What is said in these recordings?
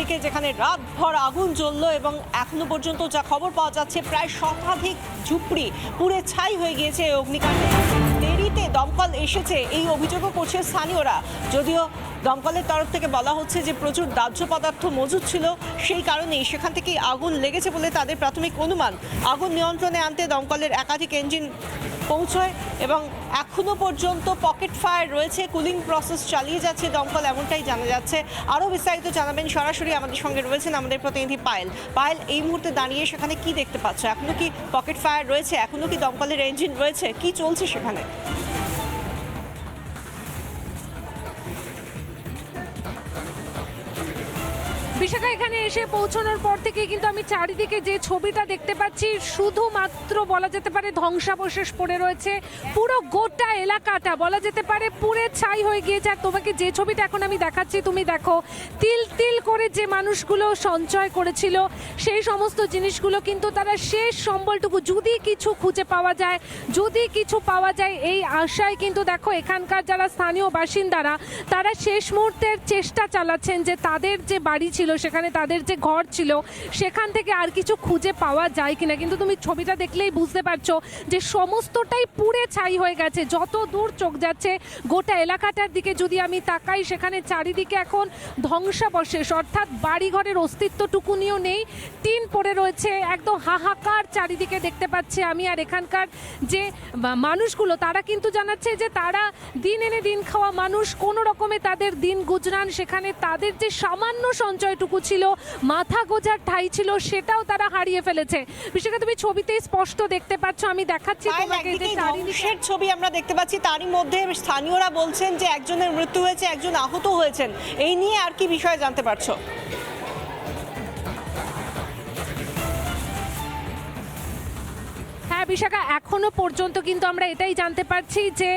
দিকে যেখানে রাত ভর আগুন জ্বলল এবং এখনও পর্যন্ত যা খবর পাওয়া যাচ্ছে, প্রায় শতাধিক ঝুপড়ি পুড়ে ছাই হয়ে গিয়েছে অগ্নিকাণ্ডে। এসেছে, এই অভিযোগও করছে স্থানীয়রা। যদিও দমকলের তরফ থেকে বলা হচ্ছে যে প্রচুর দাহ্য পদার্থ মজুদ ছিল, সেই কারণেই সেখান থেকেই আগুন লেগেছে বলে তাদের প্রাথমিক অনুমান। আগুন নিয়ন্ত্রণে আনতে দমকলের একাধিক ইঞ্জিন পৌঁছয় এবং এখনও পর্যন্ত পকেট ফায়ার রয়েছে, কুলিং প্রসেস চালিয়ে যাচ্ছে দমকল, এমনটাই জানা যাচ্ছে। আরও বিস্তারিত জানাবেন সরাসরি আমাদের সঙ্গে রয়েছেন আমাদের প্রতিনিধি পায়েল। পায়েল, এই মুহূর্তে দাঁড়িয়ে সেখানে কি দেখতে পাচ্ছ? এখনও কি পকেট ফায়ার রয়েছে? এখনও কি দমকলের ইঞ্জিন রয়েছে? কি চলছে সেখানে? বিশাখা এখানে এসে পৌঁছানোর পর থেকে কিন্তু আমি চারিদিকে যে ছবিটা দেখতে পাচ্ছি, শুধুমাত্র বলা যেতে পারে ধ্বংসাবশেষ পড়ে রয়েছে। পুরো গোটা এলাকাটা বলা যেতে পারে পুরে ছাই হয়ে গিয়েছে। আর তোমাকে যে ছবিটা এখন আমি দেখাচ্ছি, তুমি দেখো, তিল তিল করে যে মানুষগুলো সঞ্চয় করেছিল, সেই সমস্ত জিনিসগুলো কিন্তু তারা শেষ সম্বলটুকু যদি কিছু খুঁজে পাওয়া যায়, যদি কিছু পাওয়া যায়, এই আশায় কিন্তু দেখো এখানকার যারা স্থানীয় বাসিন্দারা, তারা শেষ মুহূর্তের চেষ্টা চালাচ্ছেন যে তাদের যে বাড়ি ছিল সেখানে তাদের যে ঘর ছিল, সেখান থেকে আর কিছু খুঁজে পাওয়া যায় কিনা। কিন্তু তুমি ছবিটা দেখলেই বুঝতে পারছ যে সমস্তটাই পুড়ে ছাই হয়ে গেছে। যত দূর চোখ যাচ্ছে, গোটা এলাকাটার দিকে যদি আমি তাকাই, সেখানে চারিদিকে এখন ধ্বংসাবশেষ। অর্থাৎ বাড়িঘরের অস্তিত্বটুকুনিও নেই, টিন পড়ে রয়েছে, একদম হাহাকার চারিদিকে দেখতে পাচ্ছি আমি। আর এখানকার যে মানুষগুলো, তারা কিন্তু জানাচ্ছে যে তারা দিন এনে দিন খাওয়া মানুষ। কোনো রকমে তাদের দিন গুজরান, সেখানে তাদের যে সামান্য সঞ্চয়টুকু ছিল মাথা গোজার ঠাই ছিল সেটাও তারা হারিয়ে ফেলেছে। বিশেষ করে তুমি ছবিতে স্পষ্ট দেখতে পাচ্ছ আমি দেখাচ্ছি তোমাকে যে ধ্বংসের ছবি আমরা দেখতে পাচ্ছি তারই মধ্যে স্থানীয়রা বলছেন যে একজনের মৃত্যু হয়েছে একজন আহত হয়েছেন। এই নিয়ে আর কি বিষয়ে জানতে পারছ? বিশাখা, এখনও পর্যন্ত কিন্তু আমরা এটাই জানতে পারছি যে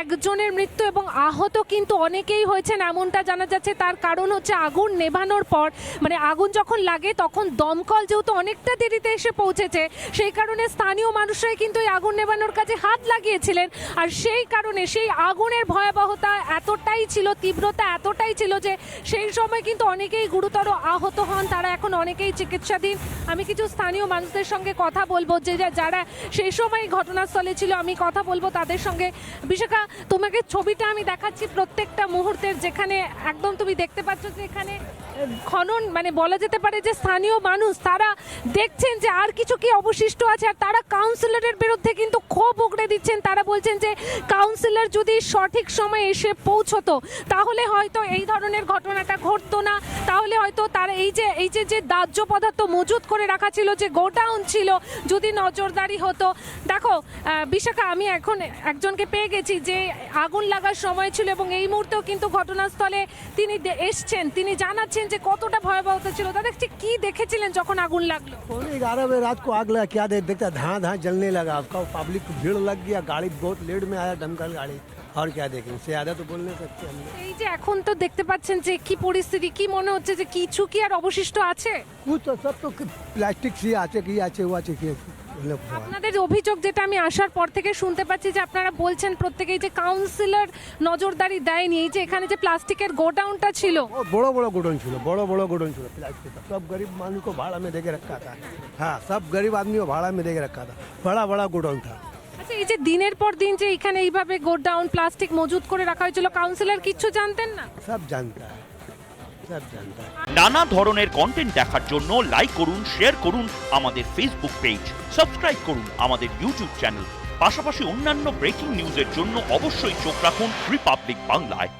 একজনের মৃত্যু এবং আহত কিন্তু অনেকেই হয়েছেন এমনটা জানা যাচ্ছে। তার কারণ হচ্ছে আগুন নেভানোর পর মানে আগুন যখন লাগে তখন দমকল যেহেতু অনেকটা দেরিতে এসে পৌঁছেছে, সেই কারণে স্থানীয় মানুষরাই কিন্তু এই আগুন নেভানোর কাজে হাত লাগিয়েছিলেন। আর সেই কারণে সেই আগুনের ভয়াবহতা এতটাই ছিল, তীব্রতা এতটাই ছিল যে সেই সময় কিন্তু অনেকেই গুরুতর আহত হন, তারা এখন অনেকেই চিকিৎসাধীন। আমি কিছু স্থানীয় মানুষদের সঙ্গে কথা বলব, যে যারা সেই সময় ঘটনাস্থলে ছিল, আমি কথা বলব তাদের সঙ্গে। বিশাখা, তোমাকে ছবিটা আমি দেখাচ্ছি প্রত্যেকটা মুহূর্তের যেখানে একদম তুমি দেখতে পাচ্ছ যে এখানে খনন মানে বলা যেতে পারে যে স্থানীয় মানুষ, তারা দেখছেন যে আর কিছু কি অবশিষ্ট আছে, আর তারা কাউন্সিলরের বিরুদ্ধে কিন্তু ক্ষোভ উগড়ে দিচ্ছেন। তারা বলছেন যে কাউন্সিলর যদি সঠিক সময়ে এসে পৌঁছতো তাহলে হয়তো এই ধরনের ঘটনাটা ঘটতো না তাহলে হয়তো তারা এই যে এই যে যে দাহ্য পদার্থ মজুত করে রাখা ছিল যে গোডাউন ছিল যদি নজরদারি হতো দেখো আহ, বিশাখা আমি এখন একজনকে পেয়ে গেছি যে আগুন লাগার সময় ছিল এবং এই মুহূর্তেও কিন্তু ঘটনাস্থলে তিনি দে- এসছেন তিনি জানাচ্ছেন যে কতটা ভয়াবহতা ছিল তাদের ঠিক কি দেখেছিলেন যখন আগুন লাগলো पौने ग्यारह बजे रात को आग लगा क्या देख देखता धाँ धाँ जलने लगा आपका पब्लिक को भीड़ लग गया गाड़ी बहुत लेट में आया दमकल गाड़ी और क्या देखें इससे ज़्यादा तो बोल नहीं सकते हम लोग। এই যে এখন তো দেখতে পাচ্ছেন যে কি পরিস্থিতি কি মনে হচ্ছে যে কিছু কি আর অবশিষ্ট আছে कुछ तो सब तो प्लास्टिक से आचे की आचे हुआ आचे की लोग हुआ। আপনাদের অভিযোগ যেটা আমি আসার পর থেকে শুনতে পাচ্ছি যে আপনারা বলছেন প্রত্যেকেই যে কাউন্সিলর নজরদারি দেয়নি এই যে এখানে যে প্লাস্টিকের গোডাউনটা ছিল वो बड़ो बड़ो गोडाउन छो बड़ो बड़ो गोडाउन छो प्लास्टिक का सब गरीब मानू को भाड़ा में दे के रखा था हाँ सब गरीब आदमी को भाड़ा में दे के रखा था बड़ा बड़ा गोडाउन था আছে এই যে দিনের পর দিন যে এখানে এইভাবে গোডাউন প্লাস্টিক মজুত করে রাখা হয়েছিল কাউন্সিলর কিছু জানতেন না? সব জানতা নানা ধরনের কন্টেন্ট দেখার জন্য লাইক করুন শেয়ার করুন আমাদের ফেসবুক পেজ সাবস্ক্রাইব করুন আমাদের ইউটিউব চ্যানেল পাশাপাশি অন্যান্য ব্রেকিং নিউজের জন্য অবশ্যই চোখ রাখুন রিপাবলিক বাংলায়